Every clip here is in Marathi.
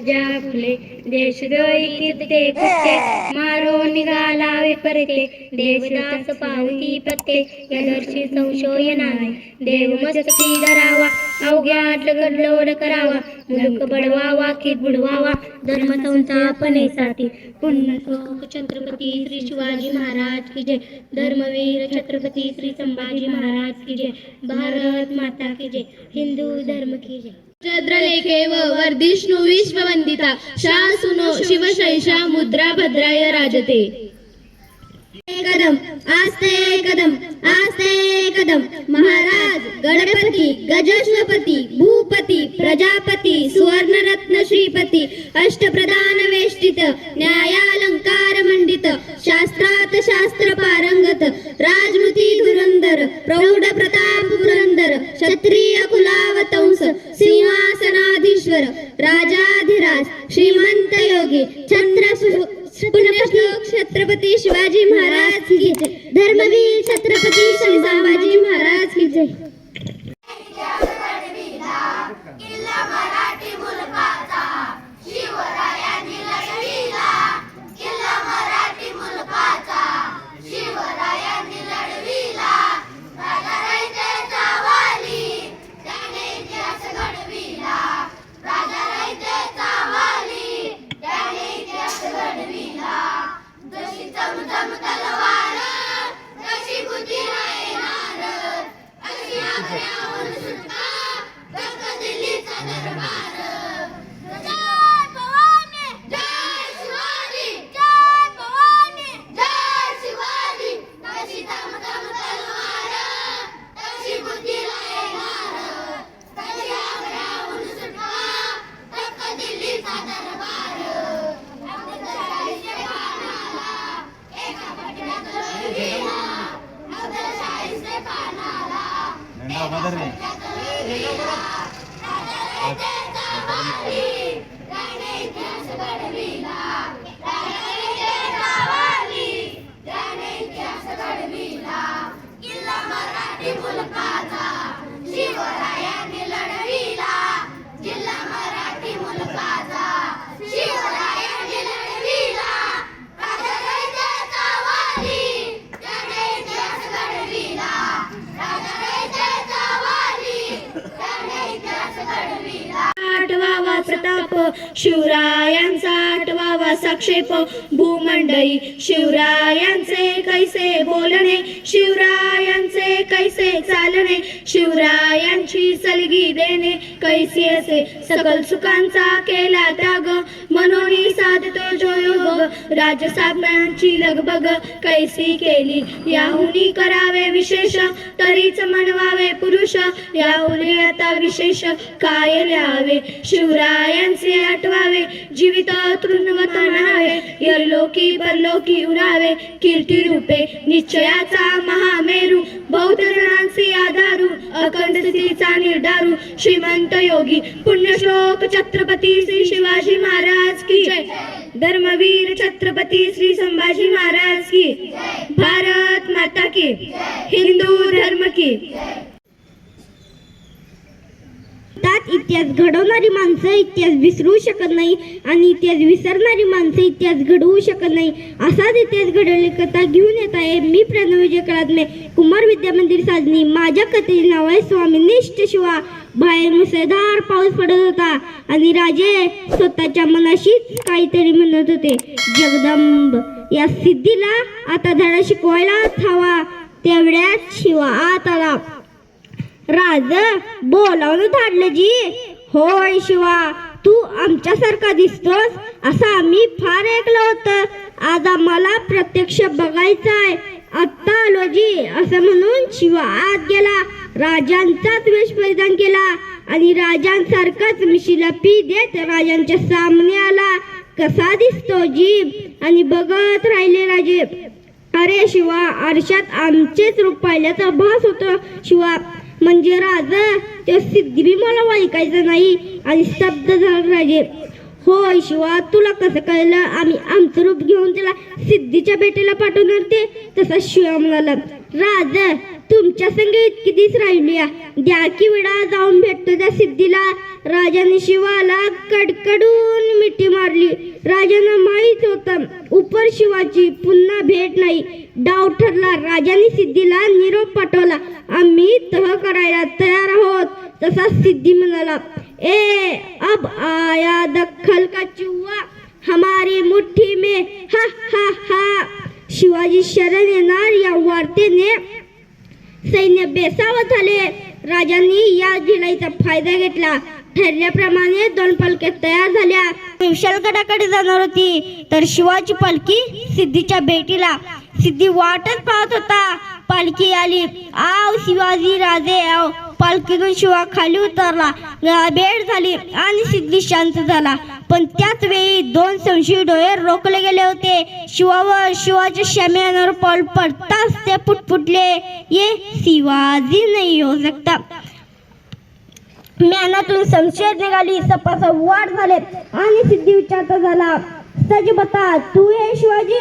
राजा फुले देशद्रोही कीर्ते कुत्ते मारून निघाला विपरते देशदास पावती पत्ते या दर्शी संशय देव मस्ती धरावा अवघ्या गडलोड करावा. मुलुक बडवावा की बुडवावा धर्म संस्थापनेसाठी पुण्यश्लोक छत्रपती श्री शिवाजी महाराज की जय. धर्मवीर छत्रपती श्री संभाजी महाराज की जय. भारत माता की जय. हिंदू धर्म की जय. चंद्रलेखे व विश्ववंदिता. शा सुनो शिवशैषा मुद्रा भद्राय राजते. कदम आस्ते कदम आस्ते कदम. महाराज गणपती गजस्वपती भूपती प्रजापती सुवर्णरत्न श्रीपती अष्टप्रधान वेष्टित न्यायालंकार मंडित शास्त्रात शास्त्र पारंगत राजमुती धुरंदर प्रौढ प्रताप पुरंदर क्षत्रिय कुलावतंस सिंहासनाधीश्वर राजाधिराज श्रीमंत योगी चंद्र पुण्य छत्रपती शिवाजी महाराज की जय. धर्मवीर छत्रपती संभाजी महाराज की जय. आठवावा प्रताप शिवरायांचा आठवावा साक्षेप. भूमंडळी शिवरायांचे कैसे बोलणे? शिवरायांचे कैसे चालणे? शिवरायांची सलगी देणे कैसी असे? सकल सुखांचा केला त्याग मनोनी साधतो जो योग. राजसाहेबांची लगबग कैसी केली? याहुनी करावे विशेष तरीच म्हणवावे पुरुष. याहुनी आता विशेष काय लिहावे शिवरायांचे आठवावे जीवित तृणवत नावे यरलोकी परलोकी उरावे कीर्ती रूपे निश्चयाचा महामेरू. बौद्ध जणांचे आधारू अखंड स्थितीचा निर्धारू श्रीमंत योगी. पुण्यश्लोक छत्रपती श्री शिवाजी महाराज की जय. धर्मवीर छत्रपती श्री संभाजी महाराज की भारत माता की हिंदू धर्म की त्यात इतिहास घडवणारी माणसं इतिहास विसरू शकत नाही आणि इतिहास विसरणारी माणसं इतिहास घडवू शकत नाही. असाच इतिहास घडवली कथा घेऊन येत आहे. मी प्रणव विजय कळातले कुमार विद्या मंदिर साजनी माझ्या कथेचे नाव आहे स्वामी निष्ठ शिवा. बाहेर मुसळधार पाऊस पडत होता आणि राजे स्वतःच्या मनाशीच काहीतरी म्हणत होते. जगदंब या सिद्धीला आता धडा शिकवायलाच हवा. तेवढ्याच शिवा आत आला. राज बोलावून धाडलं जी. होय शिवा तू आमच्यासारखा दिसतोस असं आम्ही फार ऐकलं होतं. आज आम्हाला प्रत्यक्ष बघायचं आहे आत्ता आलो जी असं म्हणून शिवा आत गेला. राजांचाच वेश परिधान केला आणि राजांसारखाच मिशीला पी देत राजांच्या सामने आला. कसा दिसतो जी? आणि बघत राहिले राजे. अरे शिवा आरशात आमचेच रूप पाहिल्याचा भास होतो. शिवा म्हणजे राजा ते सिद्धीबी मला ऐकायचं नाही आणि स्तब्ध झाला राजे. होय शिवा तुला कसं कळलं? आम्ही आमचं रूप घेऊन त्याला सिद्धीच्या भेटीला पाठवणार ते? तसा शिवा म्हणाला. राज तुमच्या संग इतकी दिस राहिली द्या की विडा जाऊन भेटतो त्या सिद्धीला. राजाने शिवाला कडकडून मिठी मारली. राजानं माहीत होतं उपर शिवाची पुन्हा भेट नाही. डाव ठरला राजाने सिद्धीला निरोप पाठवला. आम्ही तह करायला तयार आहोत तसा सिद्धी म्हणाला. ए अब आया दखल का चुवा हमारी मुठ्ठी में. हा हा हा. शिवाजी शरण येणार या वार्तेने सैन्य बेसावत झाले. राजांनी या ढिलाईचा फायदा घेतला. ठरल्याप्रमाणे दोन पालख्या तयार झाल्या. विशालगडाकडे जाणार होती तर शिवाची पालखी सिद्धीच्या भेटीला. सिद्धी वाटच पाहत होता. पालखी आली. आव शिवाजी राजे आव पालखीतून शिवा खाली उतरला. भेट झाली आणि सिद्धी शांत झाला. पण त्याच वेळी दोन संशयी डोळे रोखले गेले होते. शिवावर शिवाच्या शम्यावर पाऊल पडताच ते फुटफुटले ये शिवाजी नाही हो सकता. म्यानातून संशय निघाली. सपासा वाढ झाले आणि सिद्धी विचारता झाला सज बता तू हे शिवाजी?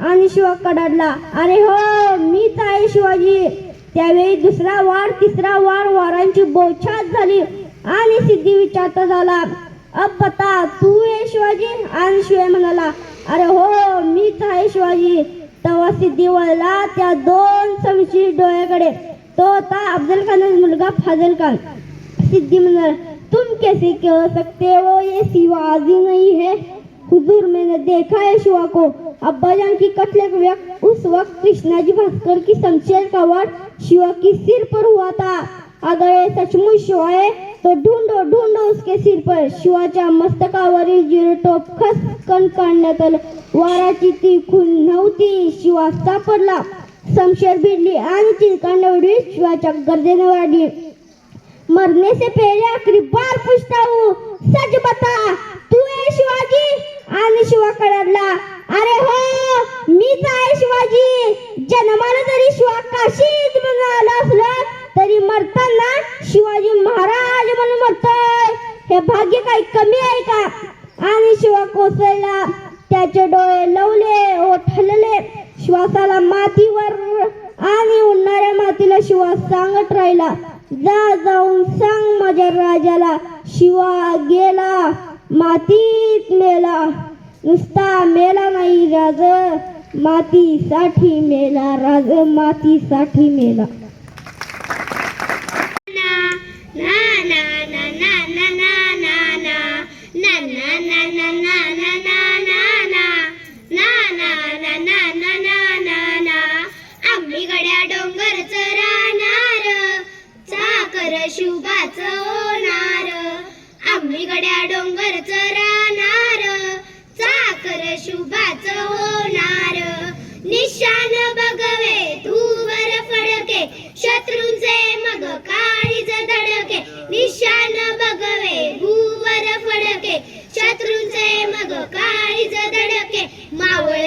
आणि शिवा कडाडला अरे हो मीच आहे शिवाजी. त्यावेळी दुसरा वार तिसरा वार वारांची बोछात झाली आणि सिद्धी विचारता झाला अब बता तू हे शिवाजी? आणि शिवाय म्हणाला अरे हो मीच आहे शिवाजी. तेव्हा सिद्धी वळला त्या दोन समशी डोळ्याकडे तो होता अफजल खानचा मुलगा फाजल खान. सिद्धी म्हणाला तुम कैसे कह सकते हो ये शिवाजी नहीं है? हुजूर मैंने देखा है शिवा को। अब्बा जान की कत्ल के वक्त उस वक्त कृष्णा जी भास्कर की शमशेर का वार शिवा की सिर पर हुआ था। अगर ये सचमुच शिवा है तो ढूंढो ढूंढो उसके सिर पर। शिवाच्या मस्तकावरील टोप खसकन काढण्यात आलं वाराची ती खून नव्हती शिवा सापडला शमशेर भिडली आणि चिलकांड उडवी शिवाच्या गर्देने वाढली मरने से पहले आखिरी बार पूछता हूँ, सच बता, तू है शिवाजी? आणि शिवा कळरला अरे हो मीच आहे शिवाजी जन्माला जरी शिवा काशीत म्हणून आला असलं तरी मरताना शिवाजी महाराज म्हणून मरतोय हे भाग्य काही कमी आहे का आणि शिवा कोसळला त्याचे डोळे लवले ओठ हलले श्वासाला मातीवर आणि उडणाऱ्या मातीला शिवा सांगत राहिला जा जाऊन सांग माझ्या राजाला शिवा गेला मातीत मेला नुसता मेला नाही राज मातीसाठी मेला राज मेला. काळीज धडके मावळ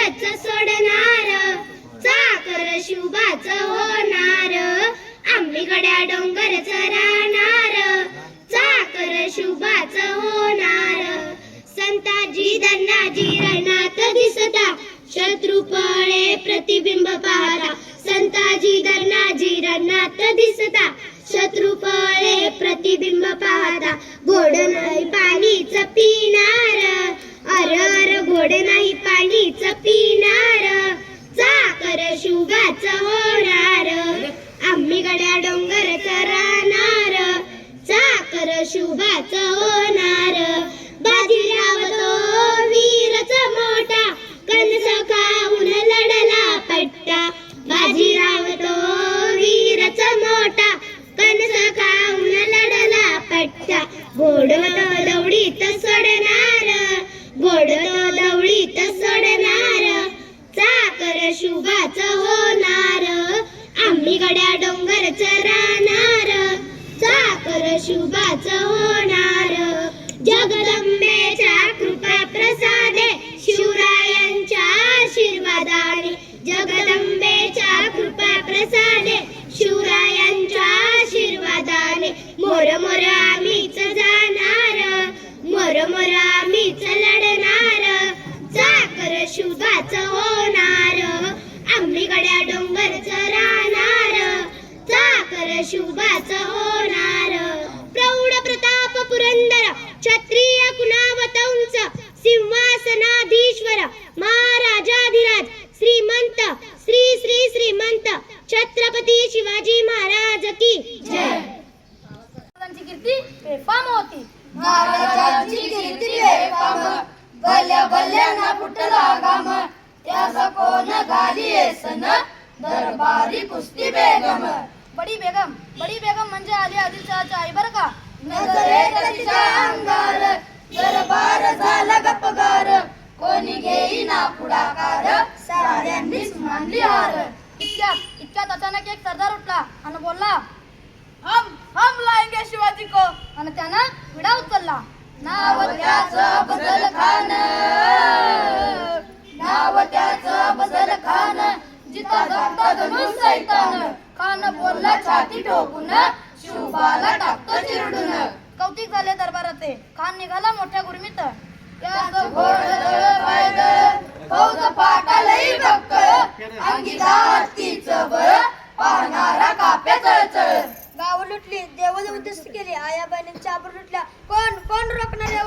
धीरच सोडणार. चाकर शुभाच होणार. आम्ही गड्या डोंगर राहणार. चाकर शुभाच होणार. संताजी धन्नाजी रणात दिसता. शत्रू पळे प्रतिबिंब पाहता. संताजी धन्नाजी रणात दिसता. शत्रू पळे प्रतिबिंब पाहता. गोड नाही पाणीच पिणार. अर अर गोड नाही पाणीच पिणार. चाकर शुगाच होणार. आम्ही गड्या डोंगर छत्रपती शिवाजी महाराज की जय. कीर्ती बेफाम होती. महाराजांची कीर्ती बेफाम. फुटला कोण घाली सन दरबारी कुस्ती बेगम. बडी बेगम बडी बेगम म्हणजे आली आदिलशहाची आई बर का? नजरेत तिच्या अंगार. दरबार झाला गपगार कोणी घेईना पुढाकार? साऱ्यांनीच मानली हार. इतक्यात इतक्यात अचानक एक सरदार उठला आणि बोलला हम हम लाएंगे शिवाजी को. आणि त्यानं विडा उचलला. नाव त्याचं बदल खान. नाव त्याचं बदल खान. जिता जाता धनुष सैतान. खान बोलला छाती ठोकून शिवबाला टाकतो चिरडून. कौतिक झाले दरबाराचे. खान निघाला मोठ्या गुरमीत. पायदळ. फौज बक्कळ पाहणारा काप्या चळचळ गाव लुटली देवल उद्दिष्ट केली आया चाबर लुटल्या. कोण कोण रोखणार हे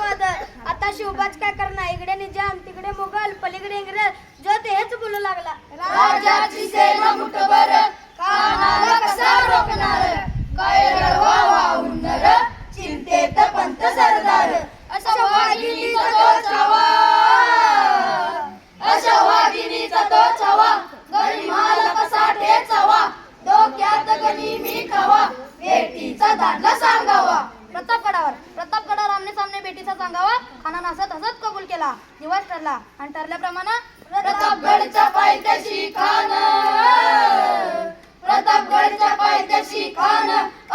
आता शिवबाज काय करणार? इकडे निजाम तिकडे मुघल पलीकडे इंग्रज. जो ते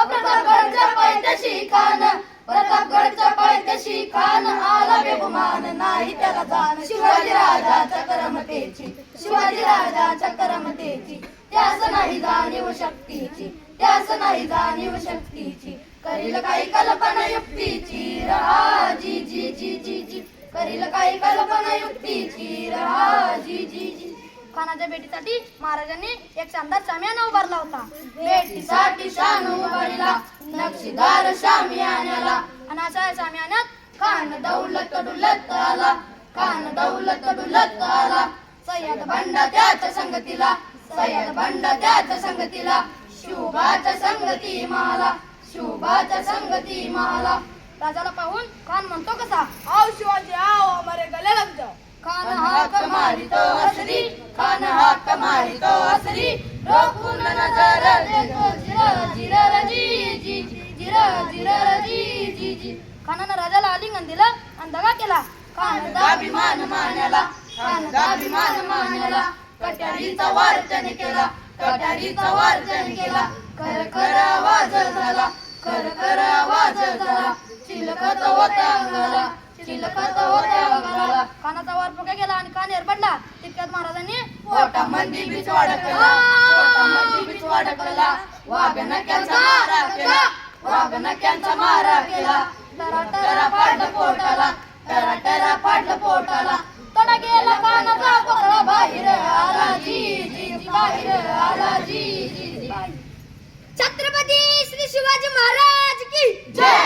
प्रतापगडच्या पायथ्याशी कान प्रतापगडच्या पायथ्याशी कान आला बेगुमान नाही त्याला जाण शिवाजी राजाच्या करमतेची शिवाजी राजाच्या करमतेची त्यास नाही जाणीव शक्तीची त्यास नाही जाणीव शक्तीची करील काही कल्पना युक्तीची रहा जी जी जी जी जी करील काही कल्पना युक्तीची रहा जी जी जी. खानाच्या बेटीसाठी महाराजांनी एक शानदार शामियाना उभारला होता. भेटीसाठी शानू उभारला नक्षीदार शामियान्याला. आणि अशा या शामियान्यात खान दौलत डुलत आला खान दौलत डुलत आला. सय्यद बंडा त्याच्या संगतीला सय्यद बंडा त्याच्या संगतीला शुभाच्या संगती माला शुभाच्या संगती माला राजाला पाहून खान म्हणतो कसा आव शिवाजी आव हमारे गले लग जाओ. खान हाक मारितो असरी खान हाक मारितो असरी. रोखून नजर देतो जिर जिर जी जिर जिर जी. जी खानानं राजाला आलिंगन दिलं आणि दगा केला. खान दाभिमान मान्याला खान दाभिमान मान्याला. कट्यारीचा वार त्याने केला कट्यारीचा वार त्याने केला. कर कर आवाज झाला कर कर आवाज झाला. चिलकत होता अंगाला. चिलकत होत्या अंगाला खानाचा वार पुढे गेला आणि खान एरबडला तितक्यात महाराजांनी पोटा मंदी बीच वाडकला पोटा मंदी बीच वाडकला वाघ नक्यांचा मारा केला. वाघ नक्यांचा मारा केला. टरा टरा पाडलं पोटाला. टरा टरा पाडलं पोटाला. तडा गेला कानाचा कोथळा बाहेर. आला जी जी जी बाहेर. आला जी जी जी छत्रपती श्री शिवाजी महाराज की जय.